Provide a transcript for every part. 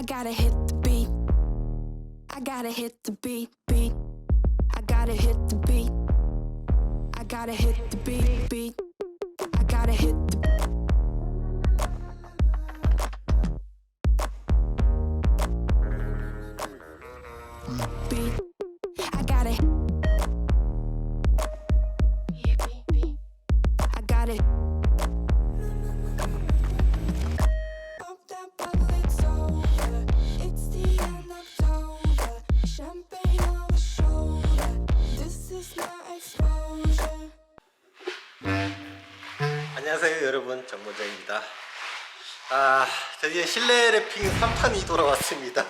I gotta hit the beat. I gotta hit the beat, beat. I gotta hit the beat. I gotta hit the beat, beat. I gotta hit the 정모자입니다. 아 드디어 실내 랩핑 3판이 돌아왔습니다.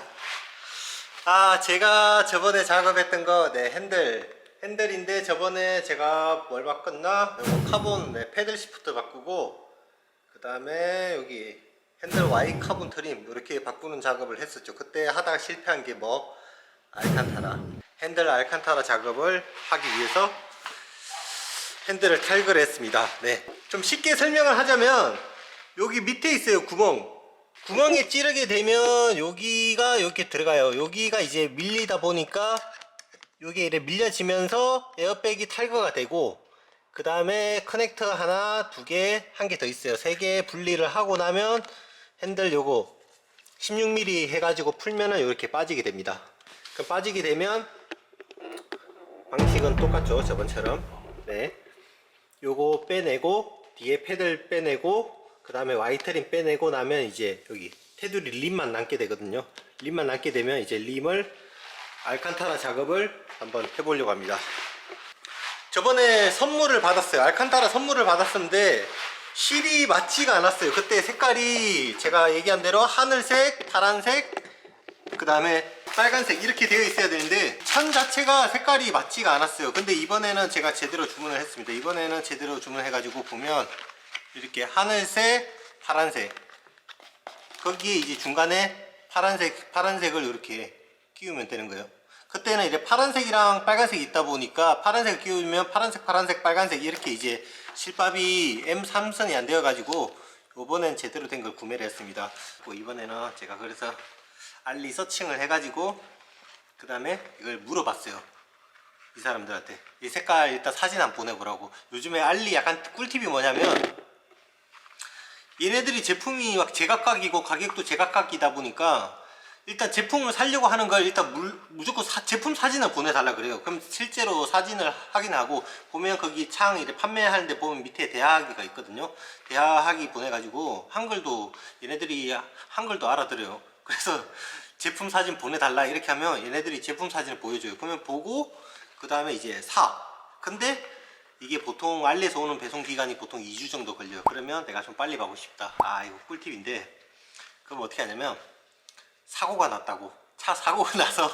아 제가 저번에 작업했던 거 네, 핸들. 핸들인데 저번에 제가 뭘 바꿨나? 요거 카본 네, 패들 시프트 바꾸고 그 다음에 여기 핸들 Y 카본 트림 이렇게 바꾸는 작업을 했었죠. 그때 하다가 실패한 게 뭐? 알칸타라. 핸들 알칸타라 작업을 하기 위해서 핸들을 탈거를 했습니다. 네. 좀 쉽게 설명을 하자면 여기 밑에 있어요. 구멍. 구멍에 찌르게 되면 여기가 이렇게 들어가요. 여기가 이제 밀리다 보니까 여기 이렇게 밀려지면서 에어백이 탈거가 되고 그 다음에 커넥터 하나, 두 개, 한 개 더 있어요. 세 개 분리를 하고 나면 핸들 요거 16mm 해가지고 풀면은 이렇게 빠지게 됩니다. 그럼 빠지게 되면 방식은 똑같죠. 저번처럼. 네. 요거 빼내고 뒤에 패들 빼내고 그 다음에 와이트림 빼내고 나면 이제 여기 테두리 림만 남게 되거든요. 림만 남게 되면 이제 림을 알칸타라 작업을 한번 해보려고 합니다. 저번에 선물을 받았어요. 알칸타라 선물을 받았었는데 실이 맞지가 않았어요. 그때 색깔이 제가 얘기한 대로 하늘색 파란색 그 다음에 빨간색 이렇게 되어 있어야 되는데 천 자체가 색깔이 맞지가 않았어요. 근데 이번에는 제가 제대로 주문을 했습니다. 이번에는 제대로 주문해 가지고 보면 이렇게 하늘색 파란색. 거기에 이제 중간에 파란색 파란색을 이렇게 끼우면 되는 거예요. 그때는 이제 파란색이랑 빨간색이 있다 보니까 파란색을 끼우면 파란색 파란색 빨간색 이렇게 이제 실밥이 M3선이 안 되어 가지고 요번엔 제대로 된 걸 구매를 했습니다. 뭐 이번에는 제가 그래서 알리 서칭을 해가지고 그 다음에 이걸 물어봤어요. 이 사람들한테. 이 색깔 일단 사진 한번 보내보라고. 요즘에 알리 약간 꿀팁이 뭐냐면 얘네들이 제품이 막 제각각이고 가격도 제각각이다 보니까 일단 제품을 살려고 하는 걸 일단 물, 무조건 사- 제품 사진을 보내달라 그래요. 그럼 실제로 사진을 확인하고 보면 거기 창 이렇게 판매하는데 보면 밑에 대하기가 있거든요. 대하기 보내가지고 한글도 얘네들이 한글도 알아들어요 그래서 제품 사진 보내달라 이렇게 하면 얘네들이 제품 사진을 보여줘요. 그러면 보고 그 다음에 이제 사. 근데 이게 보통 알리에서 오는 배송 기간이 보통 2주 정도 걸려요. 그러면 내가 좀 빨리 가고 싶다. 아 이거 꿀팁인데 그럼 어떻게 하냐면 사고가 났다고. 차 사고가 나서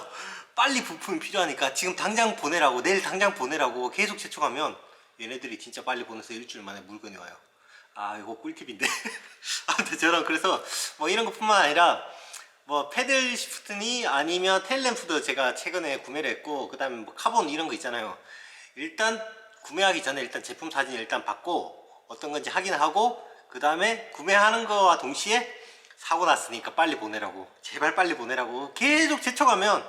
빨리 부품이 필요하니까 지금 당장 보내라고 내일 당장 보내라고 계속 재촉하면 얘네들이 진짜 빨리 보내서 일주일 만에 물건이 와요. 아 이거 꿀팁인데. 아무튼 저는 그래서 뭐 이런 것뿐만 아니라 뭐 패들 시프트니 아니면 텔램프도 제가 최근에 구매를 했고 그 다음에 뭐 카본 이런 거 있잖아요. 일단 구매하기 전에 일단 제품 사진 일단 받고 어떤 건지 확인하고 그 다음에 구매하는 거와 동시에 사고 났으니까 빨리 보내라고. 제발 빨리 보내라고. 계속 재촉하면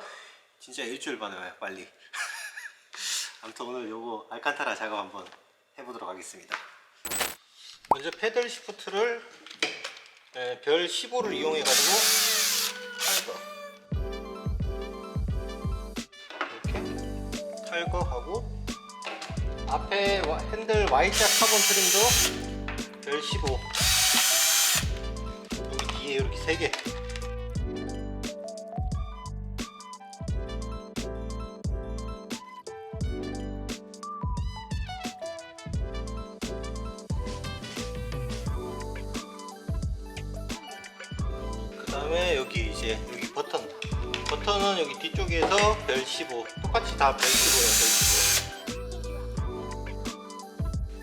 진짜 일주일 만에 와요 빨리. 아무튼 오늘 요거 알칸타라 작업 한번 해보도록 하겠습니다. 먼저 패들 시프트를 예, 별 15를 이용해 가지고 이렇게 탈거하고 앞에 와- 핸들 Y자 카본 트림도 별 15 여기 뒤에 이렇게 3개. 그 다음에 여기 이제 여기 버튼. 버튼은 여기 뒤쪽에서 별 15 다별 15예요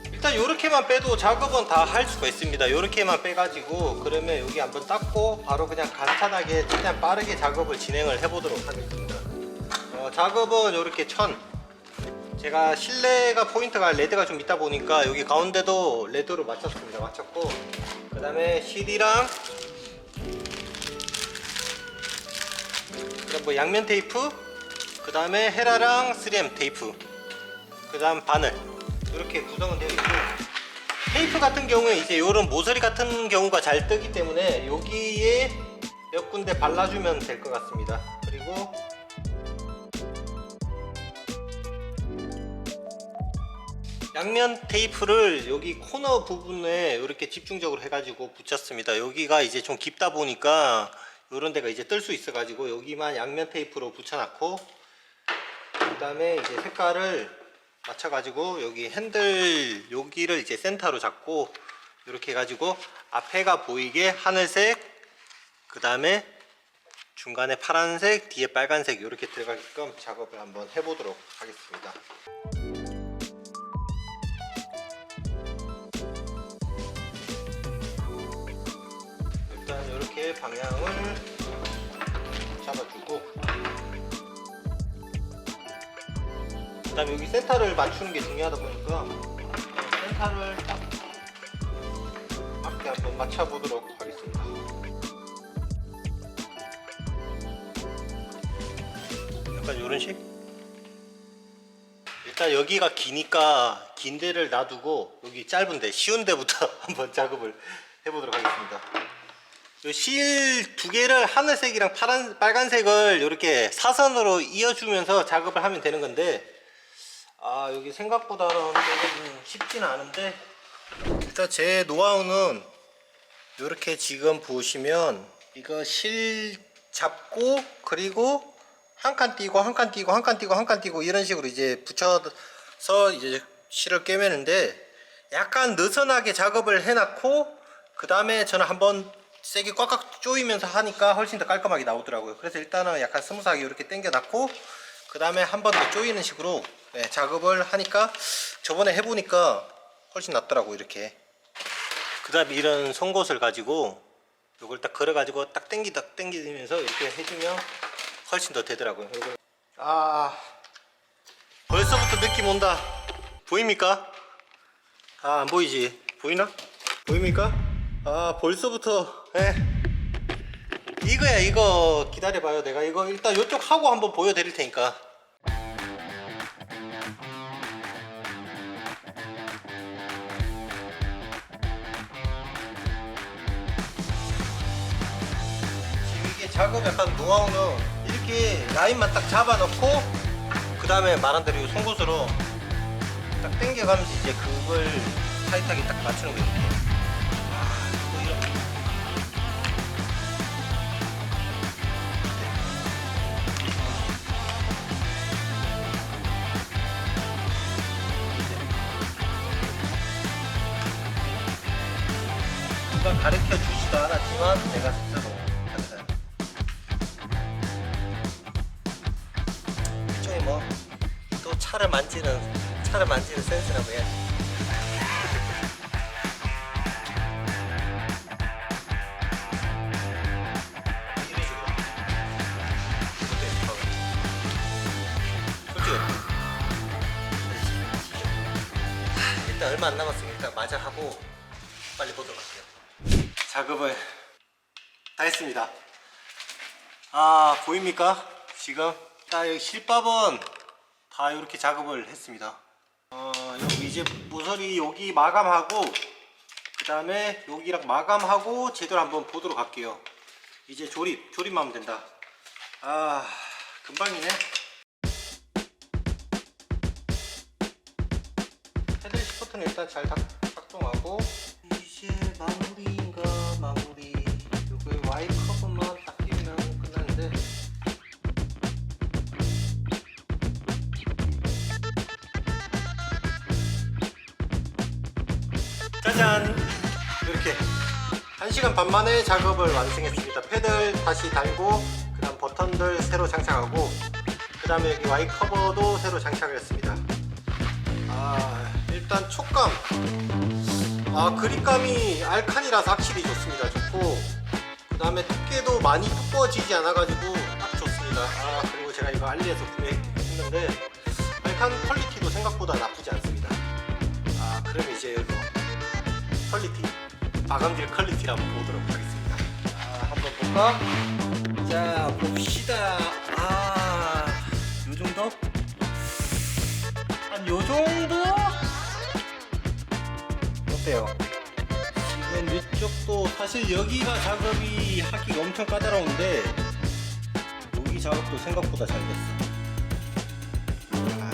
별15 일단 요렇게만 빼도 작업은 다 할 수가 있습니다. 요렇게만 빼가지고 그러면 여기 한번 닦고 바로 그냥 간단하게 최대한 빠르게 작업을 진행을 해보도록 하겠습니다. 어, 작업은 요렇게 천. 제가 실내가 포인트가 레드가 좀 있다 보니까 여기 가운데도 레드로 맞췄습니다. 맞췄고 그 다음에 실이랑 뭐 양면 테이프, 그 다음에 헤라랑 3M 테이프, 그 다음 바늘 이렇게 구성은 되어 있고 테이프 같은 경우에 이제 이런 모서리 같은 경우가 잘 뜨기 때문에 여기에 몇 군데 발라주면 될 것 같습니다. 그리고 양면 테이프를 여기 코너 부분에 이렇게 집중적으로 해가지고 붙였습니다. 여기가 이제 좀 깊다 보니까 이런 데가 이제 뜰 수 있어 가지고 여기만 양면 테이프로 붙여놨고 그 다음에 이제 색깔을 맞춰가지고 여기 핸들 여기를 이제 센터로 잡고 이렇게 해가지고 앞에가 보이게 하늘색 그 다음에 중간에 파란색 뒤에 빨간색 이렇게 들어가게끔 작업을 한번 해보도록 하겠습니다. 일단 이렇게 방향을 잡아주고 그 다음에 여기 센터를 맞추는 게 중요하다 보니까 센터를 딱 앞에 한번 맞춰보도록 하겠습니다 약간 이런 식? 일단 여기가 기니까 긴 데를 놔두고 여기 짧은 데 쉬운 데부터 한번 작업을 해보도록 하겠습니다 실 두 개를 하늘색이랑 파란 빨간색을 이렇게 사선으로 이어주면서 작업을 하면 되는 건데 아 여기 생각보다는 쉽지는 않은데. 일단 제 노하우는 이렇게 지금 보시면 이거 실 잡고 그리고 한 칸 띄고 한 칸 띄고 한 칸 띄고 한 칸 띄고 이런 식으로 이제 붙여서 이제 실을 꿰매는데 약간 느슨하게 작업을 해놨고 그 다음에 저는 한번 세게 꽉꽉 조이면서 하니까 훨씬 더 깔끔하게 나오더라고요. 그래서 일단은 약간 스무스하게 이렇게 당겨 놨고 그 다음에 한 번 더 조이는 식으로 네, 작업을 하니까 저번에 해보니까 훨씬 낫더라고 이렇게 그 다음에 이런 송곳을 가지고 이걸 딱 걸어 가지고 딱 당기다 당기면서 이렇게 해주면 훨씬 더 되더라고요 아 벌써부터 느낌 온다 보입니까? 아 안 보이지? 보이나? 보입니까? 아 벌써부터 예. 이거야 이거. 기다려봐요 내가. 이거 일단 이쪽 하고 한번 보여드릴 테니까. 지금 이게 작업 약간 노하우는 이렇게 라인만 딱 잡아놓고 그 다음에 말한 대로 이 송곳으로 딱 당겨가면서 이제 그걸 타이트하게 딱 맞추는 거예요 가 가르쳐 주지도 않았지만 내가 스스로 했어요. 일종의 뭐또 차를 만지는 차를 만지는 센스라고 해야지. 일단 얼마 안 남았으니까 마저 하고. 작업을 다 했습니다. 아 보입니까? 지금 딱 여기 실밥은 다 이렇게 작업을 했습니다. 어, 여기 이제 모서리 여기 마감하고 그 다음에 여기랑 마감하고 제대로 한번 보도록 할게요. 이제 조립 조립만 하면 된다. 아 금방이네. 헤드 시프트는 일단 잘 작, 작동하고 이제 마무리 1시간 반 만에 작업을 완성했습니다. 패들 다시 달고 그 다음 버튼들 새로 장착하고 그 다음에 여기 와이 커버도 새로 장착을 했습니다. 아 일단 촉감. 아 그립감이 알칸이라서 확실히 좋습니다. 좋고 그 다음에 두께도 많이 두꺼워지지 않아 가지고 딱 좋습니다. 아 그리고 제가 이거 알리에서 구매했는데 알칸 퀄리티도 생각보다 나쁘지 않습니다. 아 그럼 이제 이거 퀄리티 박음질 퀄리티 한번 보도록 하겠습니다. 아, 한번 볼까? 자, 봅시다. 아, 요 정도? 한 요 정도? 어때요? 지금 이쪽도 사실 여기가 작업이 하기 엄청 까다로운데 여기 작업도 생각보다 잘 됐어. 아,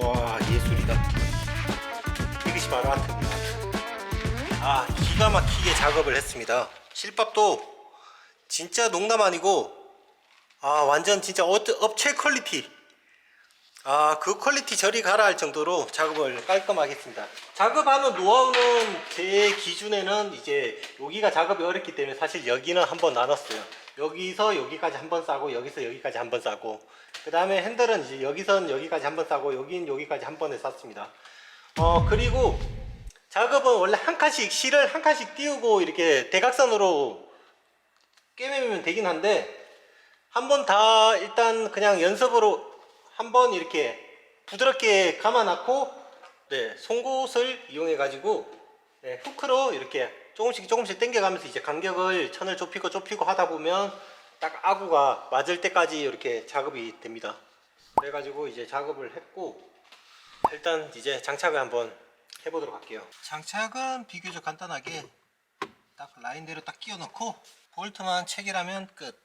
와 예술이다. 이것이 바로 아트입니다. 아 기가 막히게 작업을 했습니다. 실밥도 진짜 농담 아니고 아 완전 진짜 업- 업체 퀄리티 아 그 퀄리티 저리 가라 할 정도로 작업을 깔끔하게 했습니다 작업하는 노하우는 제 기준에는 이제 여기가 작업이 어렵기 때문에 사실 여기는 한번 나눴어요 여기서 여기까지 한번 싸고 여기서 여기까지 한번 싸고 그 다음에 핸들은 이제 여기선 여기까지 한번 싸고 여긴 여기까지 한 번에 쌌습니다 어 그리고 작업은 원래 한 칸씩 실을 한 칸씩 띄우고 이렇게 대각선으로 꿰매면 되긴 한데 한 번 다 일단 그냥 연습으로 한 번 이렇게 부드럽게 감아놨고 네 송곳을 이용해 가지고 네, 후크로 이렇게 조금씩 조금씩 당겨가면서 이제 간격을 천을 좁히고 좁히고 하다 보면 딱 아구가 맞을 때까지 이렇게 작업이 됩니다. 그래가지고 이제 작업을 했고 일단 이제 장착을 한번 해보도록 할게요. 장착은 비교적 간단하게 딱 라인대로 딱 끼워 넣고 볼트만 체결하면 끝.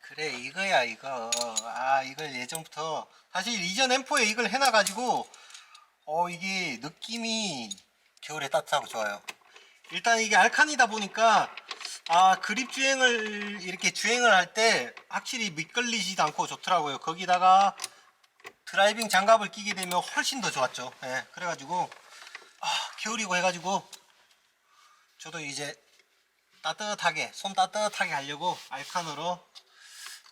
그래 이거야 이거. 아 이걸 예전부터 사실 이전 엠포에 이걸 해놔가지고 어 이게 느낌이 겨울에 따뜻하고 좋아요. 일단 이게 알칸이다 보니까 아 그립 주행을 이렇게 주행을 할 때 확실히 미끌리지도 않고 좋더라고요. 거기다가 드라이빙 장갑을 끼게 되면 훨씬 더 좋았죠. 예 그래가지고 아 겨울이고 해가지고 저도 이제 따뜻하게 손 따뜻하게 하려고 알칸으로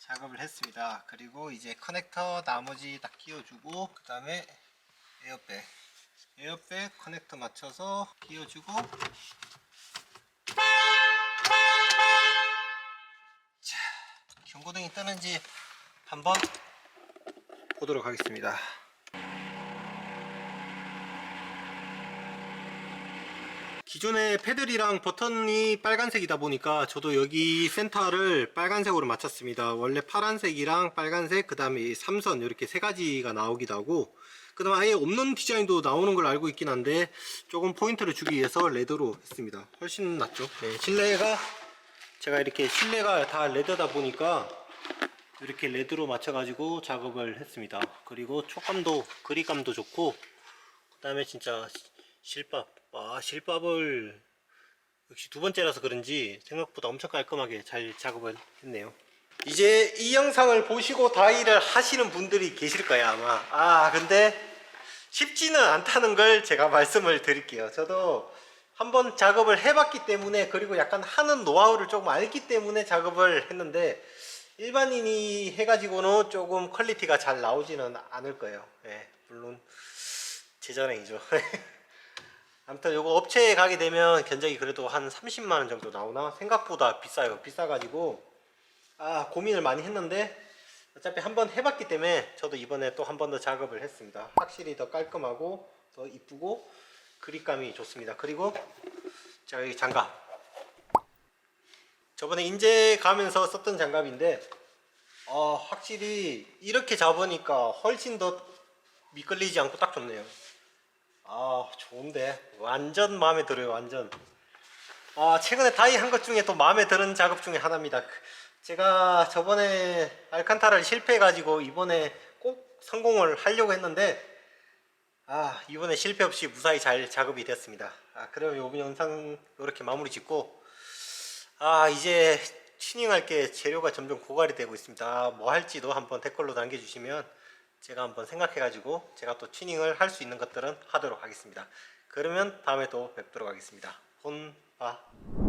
작업을 했습니다. 그리고 이제 커넥터 나머지 딱 끼워주고 그 다음에 에어백. 에어백 커넥터 맞춰서 끼워주고. 자 경고등이 뜨는지 한번 보도록 하겠습니다. 기존의 패들이랑 버튼이 빨간색이다 보니까 저도 여기 센터를 빨간색으로 맞췄습니다. 원래 파란색이랑 빨간색 그 다음에 삼선 이렇게 세 가지가 나오기도 하고 그 다음에 아예 없는 디자인도 나오는 걸 알고 있긴 한데 조금 포인트를 주기 위해서 레더로 했습니다. 훨씬 낫죠? 네, 실내가 제가 이렇게 실내가 다 레더다 보니까 이렇게 레드로 맞춰 가지고 작업을 했습니다. 그리고 촉감도 그립감도 좋고 그 다음에 진짜 시- 실밥. 아 실밥을 역시 두 번째라서 그런지 생각보다 엄청 깔끔하게 잘 작업을 했네요. 이제 이 영상을 보시고 다이를 하시는 분들이 계실 거예요 아마. 아 근데 쉽지는 않다는 걸 제가 말씀을 드릴게요. 저도 한번 작업을 해봤기 때문에 그리고 약간 하는 노하우를 조금 알기 때문에 작업을 했는데 일반인이 해가지고는 조금 퀄리티가 잘 나오지는 않을 거예요. 예, 물론 제 자랑이죠. 아무튼 요거 업체에 가게 되면 견적이 그래도 한 30만 원 정도 나오나? 생각보다 비싸요. 비싸가지고 아 고민을 많이 했는데 어차피 한 번 해봤기 때문에 저도 이번에 또 한 번 더 작업을 했습니다. 확실히 더 깔끔하고 더 이쁘고 그립감이 좋습니다. 그리고 제가 여기 장갑 저번에 인제 가면서 썼던 장갑인데 어, 확실히 이렇게 잡으니까 훨씬 더 미끌리지 않고 딱 좋네요. 아 좋은데. 완전 마음에 들어요 완전. 아 최근에 다이 한 것 중에 또 마음에 드는 작업 중에 하나입니다. 그, 제가 저번에 알칸타라를 실패해 가지고 이번에 꼭 성공을 하려고 했는데 아 이번에 실패 없이 무사히 잘 작업이 됐습니다. 아 그럼 이번 영상 이렇게 마무리 짓고 아 이제 튜닝할 게 재료가 점점 고갈이 되고 있습니다. 뭐 할지도 한번 댓글로 남겨주시면 제가 한번 생각해 가지고 제가 또 튜닝을 할 수 있는 것들은 하도록 하겠습니다. 그러면 다음에 또 뵙도록 하겠습니다. 본바